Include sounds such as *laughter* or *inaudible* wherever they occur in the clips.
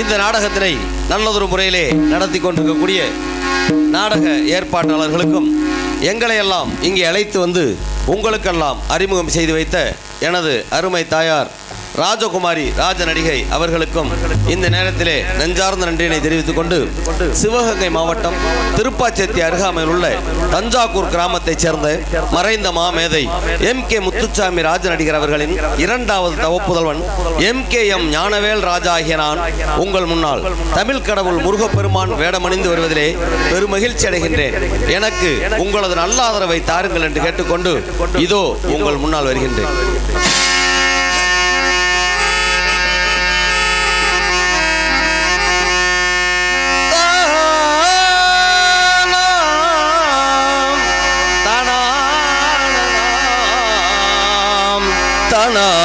இந்த நாடகத்தினை நல்லதொரு முறையிலே நடத்தி கொண்டிருக்கக்கூடிய நாடக ஏற்பாட்டாளர்களுக்கும் எங்களை எல்லாம் இங்கே அழைத்து வந்து உங்களுக்கெல்லாம் அறிமுகம் செய்து வைத்த எனது அருமை தாயார் ராஜகுமாரி ராஜ நடிகை அவர்களுக்கும் இந்த நேரத்திலே நெஞ்சார்ந்த நன்றியினை தெரிவித்துக் கொண்டு சிவகங்கை மாவட்டம் திருப்பாச்சேத்தி அருகாமையில் உள்ள தஞ்சாவூர் கிராமத்தைச் சேர்ந்த மறைந்த மாமேதை எம் கே முத்துச்சாமி ராஜ நடிகர் அவர்களின் இரண்டாவது தவப்புதல்வன் M K M Gnanavel Raja ஆகிய நான் உங்கள் முன்னால் தமிழ் கடவுள் முருகப்பெருமான் வேடமணிந்து வருவதிலே பெருமகிழ்ச்சி அடைகின்றேன். எனக்கு உங்களது நல்ல ஆதரவை தாருங்கள் என்று கேட்டுக்கொண்டு இதோ உங்கள் முன்னால் வருகின்றேன். காணா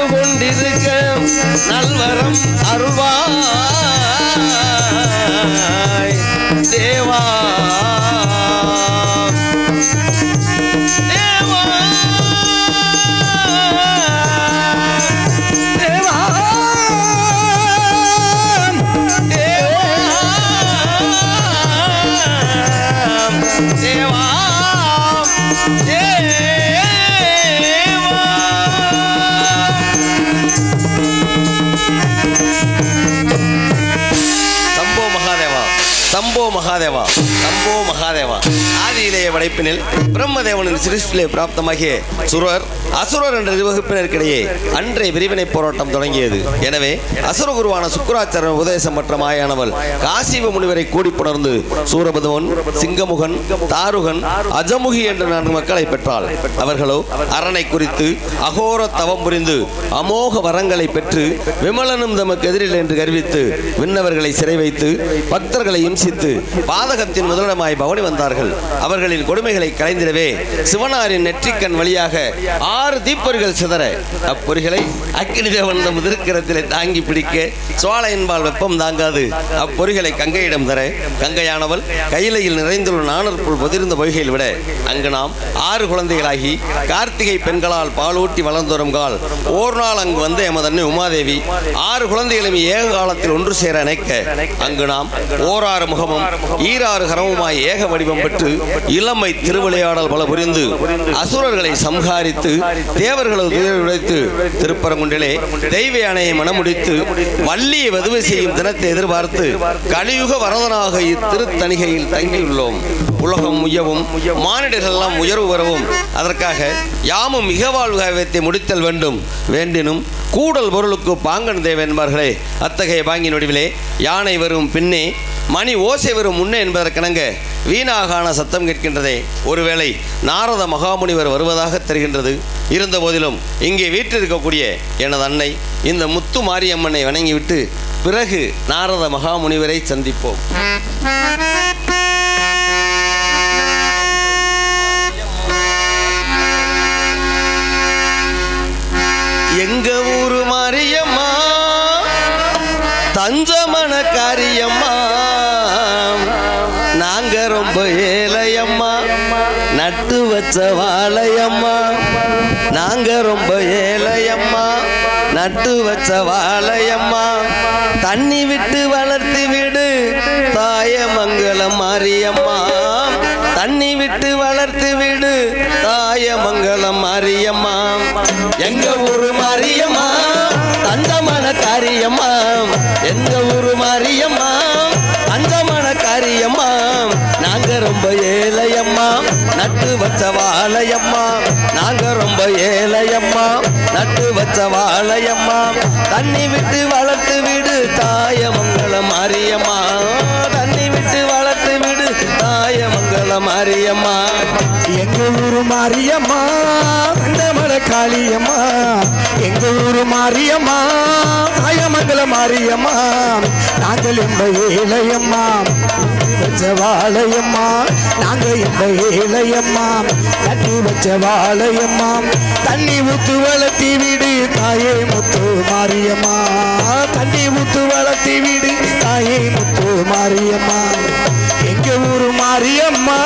பணிந்து கொண்டிருக்க நல்வரம் அருள்வாய். தேவா. మహాదేవ படைப்பினில் பிரம்மதேவனின் சிருஷ்டிலே பிராப்தமாகிய சுரர் அசுரர் என்ற இருவகுப்பினருக்கிடையே அன்றைய பிரிவினை போராட்டம் தொடங்கியது. எனவே அசுரகுருவான சுக்கராச்சாரன் உபதேசம் மற்ற மாயானவள் காசிவ முனிவரை கூடி புணர்ந்து சூரபதுவன் சிங்கமுகன் தாருகன் அஜமுகி என்ற நான்கு மக்களை பெற்றாள். அவர்களோ அரணை குறித்து அகோர தவம் புரிந்து அமோக வரங்களை பெற்று விமலனும் தமக்கு எதிரில் என்று கருவித்து விண்ணவர்களை சிறை வைத்து பக்தர்களை இம்சித்து பாதகத்தின் முதலிடமாய் பவனி வந்தார்கள். அவர்களின் கொடுமைகளை கலைந்திடவே சிவனாரின் நெற்றிக்கண் வழியாக ஆறு தீப்பொறிகள் சிதற. அப்பொறிகளை அக்கினி தேவன் தம் திருக்கரத்திலே தாங்கி பிடிக்க சோழ என்பால் வெப்பம் தாங்காது. அப்பொறிகளை கங்கையிடம் தர கங்கையானவள் கையிலையில் நிறைந்துள்ள நாணற்புள் பொதிர்ந்த பொய்கையில் விட அங்கு நாம் ஆறு குழந்தைகளாகி கார்த்திகை பெண்களால் பாலூட்டி வளர்ந்தோறும் கால். ஓர் நாள் அங்கு வந்த எமதன்னை உமாதேவி ஆறு குழந்தைகளும் ஏக காலத்தில் ஒன்று சேர அணைக்க. அங்கு நாம் ஓராறு முகமும் ஈராறு கரமுமாய் ஏக வடிவம் பெற்று இள இளமை திருவிளையாடல் பல புரிந்து அசுரர்களை சம்ஹாரித்து தேவர்களது துயர் உடைத்து திருப்பரங்குன்றிலே தெய்வ யானையை மனமுடித்து வள்ளியை வதுவை செய்யும் தினத்தை எதிர்பார்த்து கலியுக வரதனாக இத்திருத்தணிகையில் தங்கியுள்ளோம். உலகம் உயவும் மானிடர்கள் எல்லாம் உயர்வு வரவும் அதற்காக யாமும் மிக வாழ்வாயத்தை முடித்தல் வேண்டும். வேண்டினும் கூடல் பொருளுக்கு பாங்கன் தேவை என்பார்களே அத்தகைய பாங்கின் வடிவிலே யானை வரும் பின்னே மணி ஓசை வரும் முன்னே என்பதற்கிணங்க வீணாகான சத்தம் கேட்கின்றதே. ஒருவேளை நாரத மகாமுனிவர் வருவதாக தெரிகின்றது. இருந்த போதிலும் இங்கே வீற்றிருக்கக்கூடிய எனது அன்னை இந்த முத்து மாரியம்மனை வணங்கிவிட்டு பிறகு நாரத மகாமுனிவரை சந்திப்போம். எங்க ஊரு மாரியம்மா? தஞ்சமன காரியம்மா? நாங்க ரொம்ப ஏழையம்மா. நட்டு வச்ச வாழையம்மா. நாங்க ரொம்ப ஏழையம்மா. நட்டு வச்ச வாழையம்மா. தண்ணி விட்டு வளர்த்து விடு. தாயமங்கலம் மாரியம்மா. தண்ணி விட்டு வளர்த்து விடு. தாயமங்கலம் மாரியம்மா. எங்க ஊரு மாரியம்மா? தந்தமான காரியம்மா. எங்க ஊரு மாரியம்மா? தந்தமன நாங்க ரொம்ப ஏழையம்மா. நட்டு வச்ச வாழையம்மா. நாங்க ரொம்ப ஏழையம்மா. நட்டு வச்ச வாழையம்மா. தண்ணி விட்டு வளர்த்து விடு தாயமங்கலம் மாரியம்மா தண்ணி விட்டு வளர்த்து தாயமங்கலம் மாரியம்மா. எங்க ஊரு மாரியம்மா? கண்டமல காளியம்மா. எங்க ஊரு மாரியம்மா? தாயமங்கல மாரியம்மா. நாங்கள் இந்த ஏழையம்மா. வச்ச வாழையம்மா. நாங்க இந்த ஏழையம்மா. தண்ணி வச்ச வாழையம்மா. தண்ணி ஊத்து வளர்த்தி விடு தாயே முத்து மாரியம்மா. தண்ணி ஊத்து வளர்த்தி விடு தாயே முத்து மாரியம்மா. எங்க ஊரு மாரியம்மா?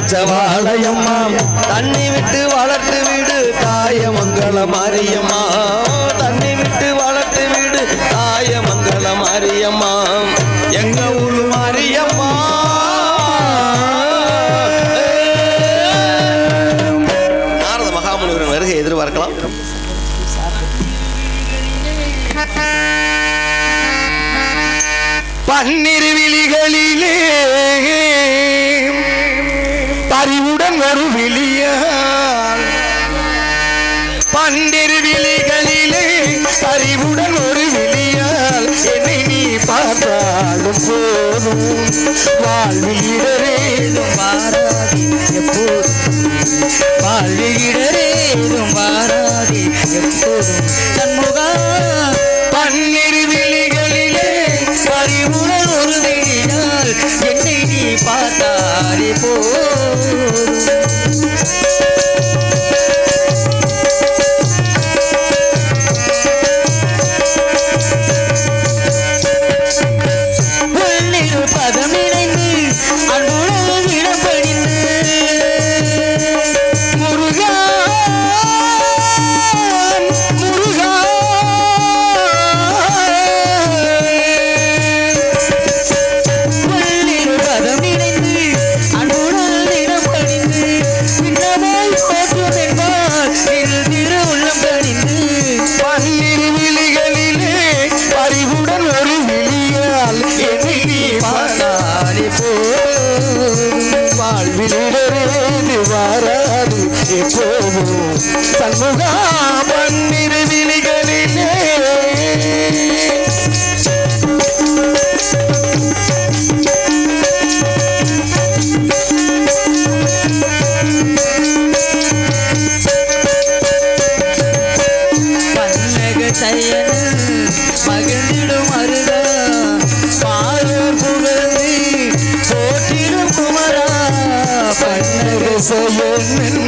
நட்டு தண்ணி விட்டு வளர்த்து விடு தாயமங்கல மாரியம்மா. தண்ணி விட்டு வளர்த்து விடு தாயமங்கல மாரியம்மா. எங்க ஊரு மாரியம்மா. நாரத மகாமுனிவரின் வருகை எதிர்பார்க்கலாம். பன்னிரு விழிகளிலே பறிவுடன் ஒரு விழியால் பன்னிரு விழிகளிலே பறிவுடன் ஒரு விழியால் என்னை நீ பார்த்தாலும் போதும். வாழ்வில் இடரேதும் வாராது எப்போதும் வாழ்வில் இடரேதும் வாராது எப்போதும் சண்முகா பன்னிரு விழிகளிலே பறிவுடன் ஒரு விழியால் என்னை நீ பார்த்தாலே போதும். பன்னக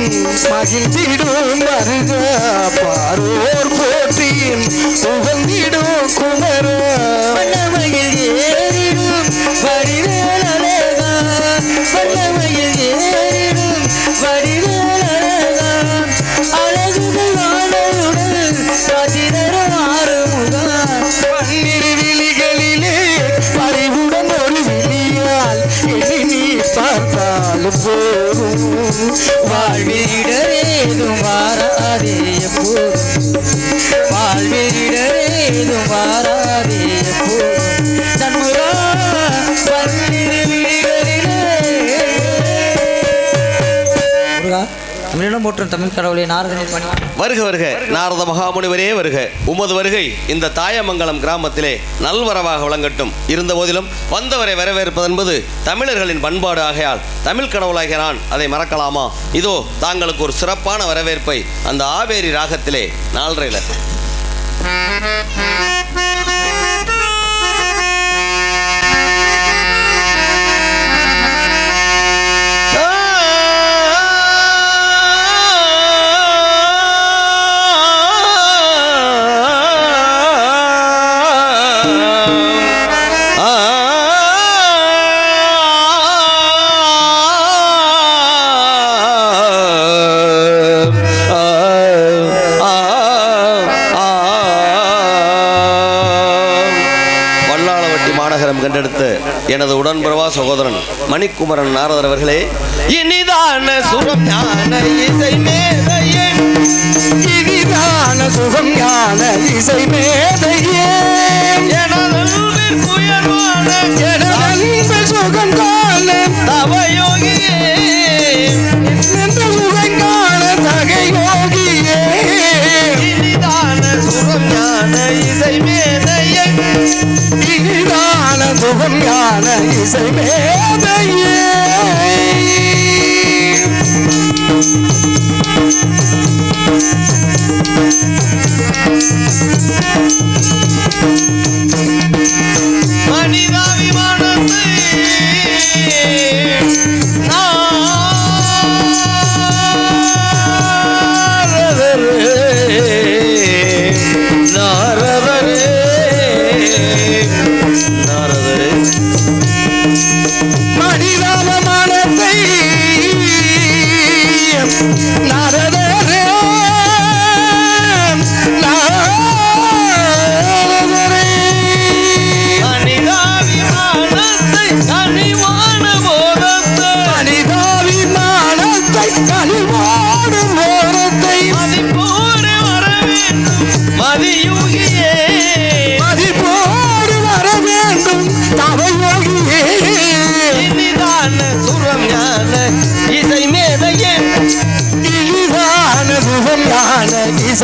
மகிழ்ந்திடும் மருக பாரோர் போற்றியும் புகழ்ந்திடும் குமரா. முருகா போற்றும் தமிழ் கடவுளை நாரதனை வருக வருக. நாரத மகாமுனிவரே வருக. உமது வருகை இந்த தாயமங்கலம் கிராமத்திலே நல்வரவாக விளங்கட்டும். இருந்த போதிலும் வந்தவரை வரவேற்பதென்பது தமிழர்களின் பண்பாடு ஆகையால் தமிழ் கடவுளாகிய நான் அதை மறக்கலாமா? இதோ தாங்களுக்கு ஒரு சிறப்பான வரவேற்பை அந்த ஆவேரி ராகத்திலே நாலரையில் எனது உடன்பிறவா சகோதரன் மணிக்குமரன் நாரதர் அவர்களே இனிதான சுகம் ஞான இசை மேதையே. இனிதான சுகம் ஞான இசை மேதையே. எனது சுகம் காண தவயோகியே. சுகம் காண தகை இனிதான சுரம் ஞான இசை மேதையே. இனிதான சுகம் ஞான இசை மேதையே.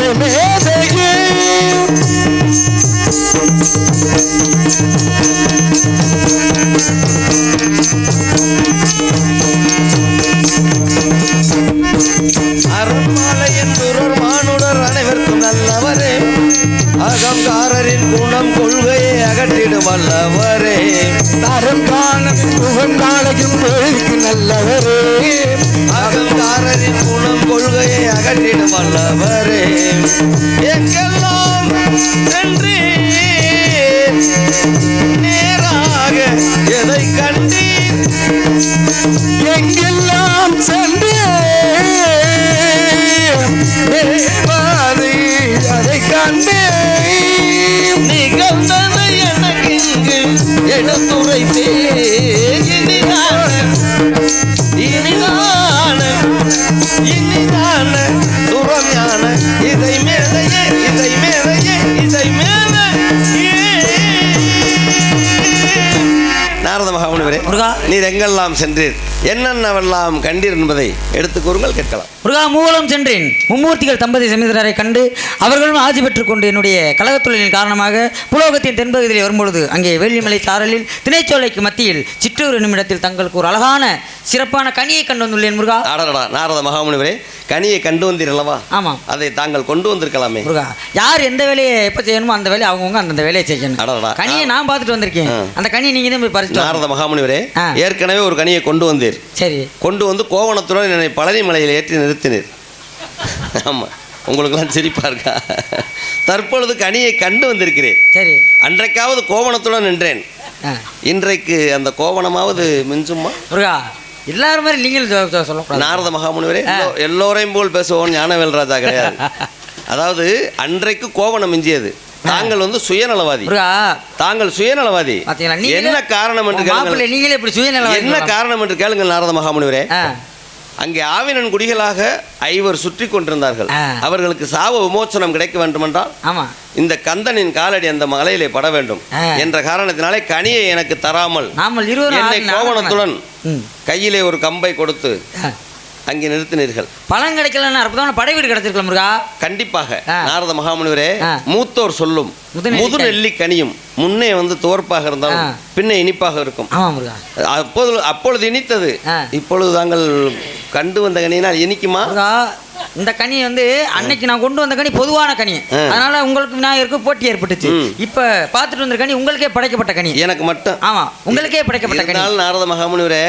இசை கண்டேன் எங்கள் சென்றீர். என்னென்னவெல்லாம் கண்டீர் என்பதை எடுத்து கூறுங்கள் கேட்கலாம். முருகா மூலம் சென்றேன். மும்மூர்த்திகள் தம்பதி சமேதரரை கண்டு அவர்களும் ஆட்சி பெற்றுக் கொண்டு என்னுடைய கழகத் தொழிலின் காரணமாக புலோகத்தின் தென்பகுதியில் வரும்பொழுது அங்கே வேள்விமலை சாரலில் திணைச்சோலைக்கு மத்தியில் சிற்றூர் என்னும் இடத்தில் தங்களுக்கு ஒரு அழகான சிறப்பான கனியை கண்டு வந்துள்ளேன் முருகா. ஆடடா நாரத மகாமுனிவரே கனியை கண்டு வந்தீர் அல்லவா ஆமாம் அதை தாங்கள் கொண்டு வந்திருக்கலாமே. முருகா யார் எந்த வேலையை எப்போ செய்யணுமோ அந்த வேலையை அவங்கவுங்க அந்தந்த வேலையை செய்யணும். அடடா. கனியை நான் பார்த்துட்டு வந்திருக்கேன். அந்த கனியை நீங்கள் தான் போய் வரணும். நாரத மகாமுனிவரே. ஏற்கனவே ஒரு கனியை கொண்டு வந்தீர். சரி. கொண்டு வந்து கோவணத்துடன் என்னை பழனி மலையில் ஏற்றி நிறுத்தினீர். ஆமாம் உங்களுக்கெல்லாம் சிரிப்பா இருக்கா? தற்பொழுது கனியை கண்டு வந்திருக்கிறேன். சரி. அன்றைக்காவது கோவணத்துடன் நின்றேன். இன்றைக்கு அந்த கோவணமாவது மிஞ்சுமா? முருகா எல்லாரும் மாதிரி நீங்கள் சொ- சொ- சொல்லக்கூடாது. நாரத மகாமுனிவரே எல்லோரையும் போல் பேசுவோம் ஞானவேல் ராஜா கிடையாது. *laughs* அதாவது அன்றைக்கு கோவணம் மிஞ்சியது. தாங்கள் வந்து சுயநலவாதி. தாங்கள் சுயநலவாதி. என்ன காரணம் என்று கேளுங்கள். நீங்களே இப்படி என்ன காரணம் என்று கேளுங்கள் நாரத மகாமுனிவரே. அங்கே ஆவினன் குடிகளாக ஐவர் சுற்றி கொண்டிருந்தார்கள். அவர்களுக்கு சாவ விமோச்சனம் கிடைக்க வேண்டுமென்றால் இந்த கந்தனின் காலடி அந்த மலையிலே பட வேண்டும். என்ற காரணத்தினாலே கனியை எனக்கு தராமல் என்னை கோவணத்துடன். கையிலே ஒரு கம்பை கொடுத்து. அங்கே நிறுத்தினீர்கள் பழம் கிடைக்கலன்னா அற்புதமான படை வீடு கிடைச்சிருக்கலாம் முருகா கண்டிப்பாக. நாரத மகாமுனிவரே. மூத்தோர் சொல்லும் முது நெல்லி கனியும் முன்னே வந்து துவர்ப்பாக இருந்தாலும். பின்னே இனிப்பாக இருக்கும் அப்போது அப்பொழுது இனித்தது. இப்பொழுது தாங்கள் கண்டு வந்த கனியினால் இனிக்குமா இந்த கனி வந்து அன்னைக்கு நான் கொண்டு வந்த கனி பொதுவான கனி. அதனால உங்களுக்கு விநாயகருக்கு போட்டி ஏற்பட்டுச்சு. இப்ப பார்த்துட்டு வந்த கனி உங்களுக்கே படைக்கப்பட்ட கனி எனக்கு மட்டும் ஆமா உங்களுக்கே படைக்கப்பட்ட கனி நாரத மகாமுனிவரே.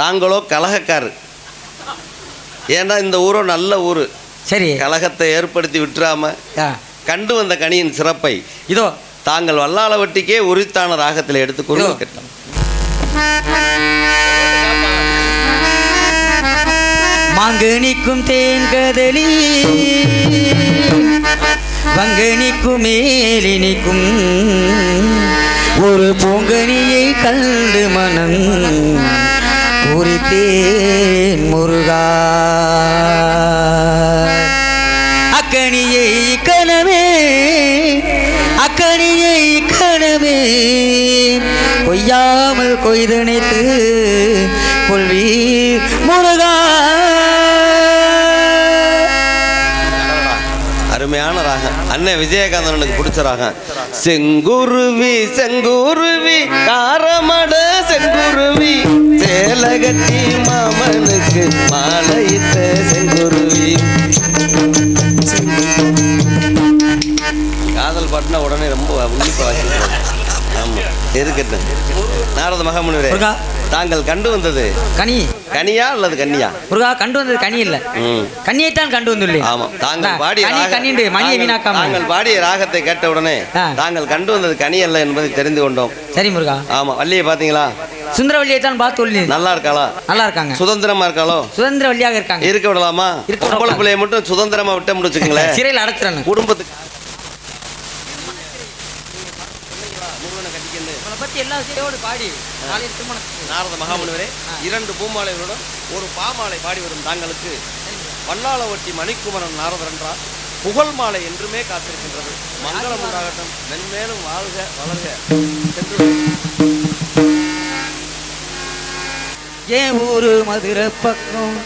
தாங்களோ கலகக்காரு ஏன்னா இந்த ஊரோ நல்ல ஊரு. சரி. கலகத்தை ஏற்படுத்தி விட்டுறாம. கண்டு வந்த கனியின் சிறப்பை இதோ. தாங்கள் வல்லாளவட்டிக்கே உரித்தான ராகத்தில் எடுத்துக்கொண்டு இதோ. கேட்கலாம் மாங்கனிக்கும் தேன் கதலி வங்கனிக்கும் மேலினிக்கும் ஒரு பூங்கனியை கண்டு மனம் உரித்தேன் முருகா. அக்கணியை கனவே அக்கணியை கனவே கொய்யாமல் கொய்தனைத்து கொள்வி முருகா. அருமையான ராகம் அண்ணன் விஜயகாந்தனுக்கு பிடிச்ச ராகம் செங்குருவி செங்குருவி காரமட செங்குருவி சேலகட்டி மாமனுக்கு மாலையிட்ட செங்குருவி. காதல் பாட்டுனா உடனே ரொம்ப உன்னிப்பா வாசிக்கிறது இருக்கட்டும். நாரத மகாமுனிவரே. தாங்கள் கண்டு வந்தது. கனி. கனியா அல்லது கன்னியா? முருகா கண்டு வந்தது கனி இல்ல. ம். கனியைத்தான் கண்டு வந்துள்ளேன். ஆமாம் தாங்கள் பாடிய கனிண்டு மணியை வீணாக்காம. தாங்கள் பாடிய ராகத்தை கேட்ட உடனே. தாங்கள் கண்டு வந்தது கனி அல்ல என்பதை தெரிந்து கொண்டோம். சரி முருகா. ஆமா வள்ளியை பாத்தீங்களா சுந்தரவல்லியை தான் பார்த்து நல்லா இருக்காளா? நல்லா இருக்காங்க. சுதந்திரமா இருக்காளோ? சுதந்திர வழியாக இருக்காங்க. இருக்க விடலாமா? பொம்பளை. பிள்ளைய மட்டும் சுதந்திரமா விட்டோம்னு வச்சுக்கோங்களேன். சிறையில் அடைச்சிடணும். குடும்பத்துக்கு எல்லா விஷயத்தோடு பாடி நாளைய திருமணத்துக்கு. நாரத மகாமுனிவரே இரண்டு பூமாலைகளுடன் ஒரு பாமாலை பாடி வரும் தாங்களுக்கு வல்லாளவட்டி மணிக்குமரன் நாரதர் என்றார் புகழ் மாலை என்றுமே காத்திருக்கின்றது. மங்களம் உண்டாகட்டும். மென்மேலும் வாழ்க வளர்க. சென்று என் ஊரு மதுரை பக்கம்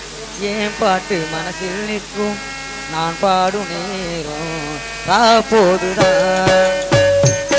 என் பாட்டு மனசில் நிற்கும். நான் பாடும் நேரம் போதுதான்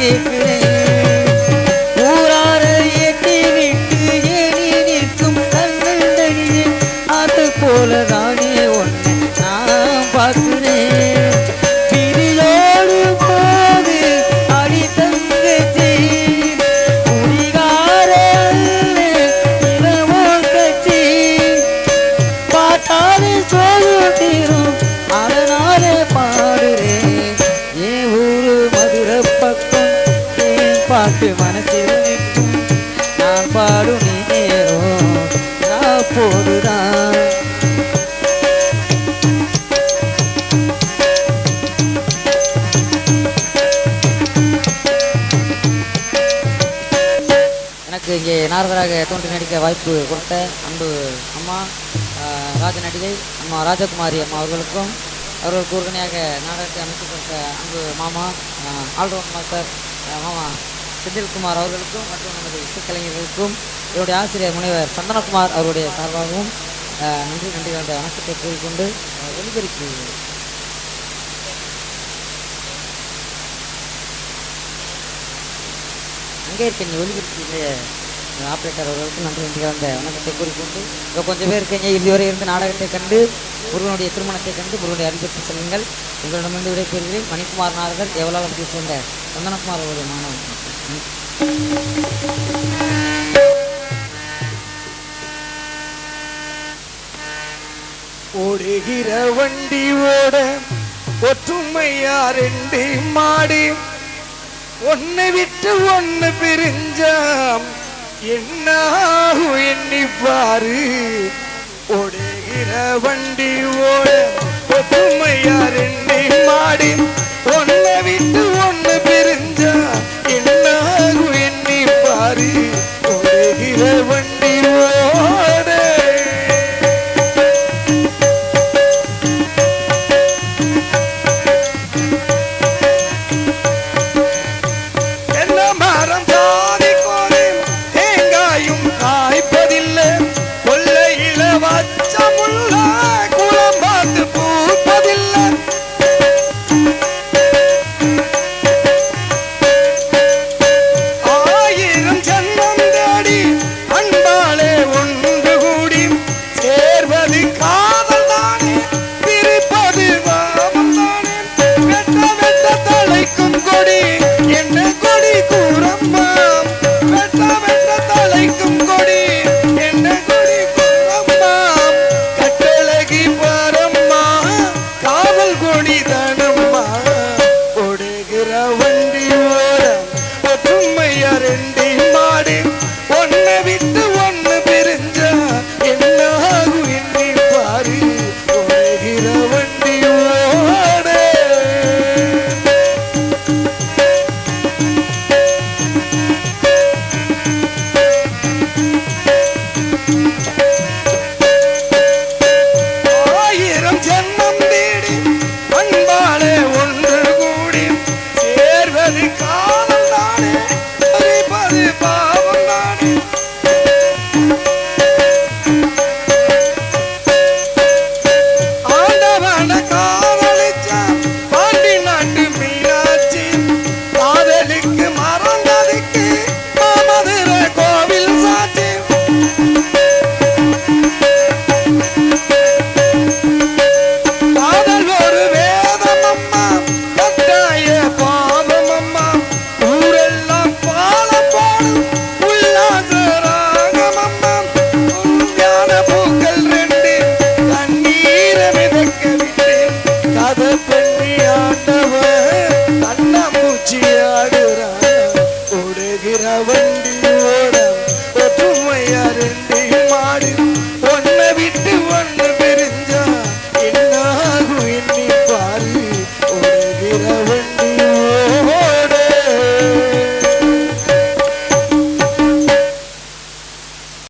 के இங்கே நாரதராக தோன்றி நடிக்க வாய்ப்பு கொடுத்த அன்பு அம்மா ராஜ நடிகை அம்மா ராஜகுமாரி அம்மா அவர்களுக்கும் அவர்களுக்கு உறுதுணையாக நாடகத்தை அமைத்து கொடுத்த அன்பு மாமா ஆல்ரவுண்ட் மாஸ்டர் மாமா செந்தில்குமார் அவர்களுக்கும் மற்றும் நமது இசைக்கலைஞர்களுக்கும் என்னுடைய ஆசிரியர் முனைவர் சந்தனகுமார் அவருடைய சார்பாகவும் நன்றி நன்றி கலந்த வணக்கத்தை கூறிக்கொண்டு ஆஹ், அங்கே இருக்க நீ ஒலிபெருக்கிய ஆப்ரேட்டர் அவர்களுக்கு நன்றி நன்றி கலந்த வணக்கத்தை கூறிக்கொண்டு இப்போ கொஞ்சம் பேர் இருக்கீங்க இதுவரை இருந்து நாடகத்தை கண்டு முருகனுடைய திருமணத்தை கண்டு முருகனுடைய அறிவித்து செல்லுங்கள். உங்களிடமிருந்து விடைபெறுகிறேன். மணிக்குமார் நாரதர் எவ்வளவு சேர்ந்த சந்தனகுமார் அவருடைய மாணவன் ஓடுகிற வண்டி ஓட ஒற்றுமையா ரெண்டு மாடி. ஒன்னு விட்டு ஒன்னு பிரிஞ்சாம். என்ன எண்ணிப்பாரு பாரு. ஓடுகிற வண்டி ஓட ஒற்றுமையா எண்ணி மாடி. ஒன்னை விட்டு ஒன்னு பிரிஞ்சா என்ன எண்ணிப்பாரு பாரு. ஓடுகிற வண்டி